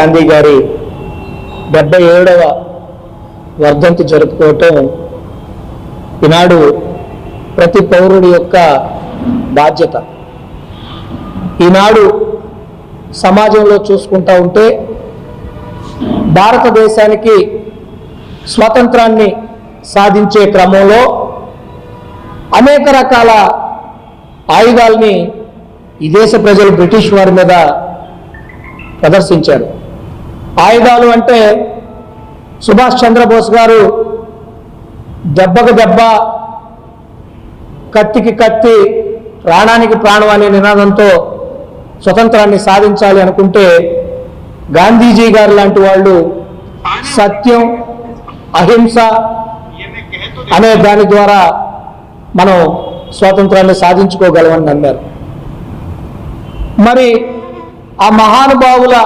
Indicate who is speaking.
Speaker 1: గాంధీ గారి డెబ్బై ఏడవ వర్ధంతి జరుపుకోవటం ఈనాడు ప్రతి పౌరుడి యొక్క బాధ్యత. ఈనాడు సమాజంలో చూసుకుంటా ఉంటే భారతదేశానికి స్వాతంత్రాన్ని సాధించే క్రమంలో అనేక రకాల ఆయుధాల్ని ఈ దేశ ప్రజలు బ్రిటిష్ వారి మీద ప్రదర్శించారు. ఆయుధాలు అంటే సుభాష్ చంద్రబోస్ గారు దెబ్బకు దెబ్బ కత్తికి కత్తి ప్రాణానికి ప్రాణం అనే నినాదంతో స్వతంత్రాన్ని సాధించాలి అనుకుంటే గాంధీజీ గారు లాంటి వాళ్ళు సత్యం అహింస అనే దాని ద్వారా మనం స్వాతంత్రాన్ని సాధించుకోగలమని నమ్మారు. మరి ఆ మహానుభావుల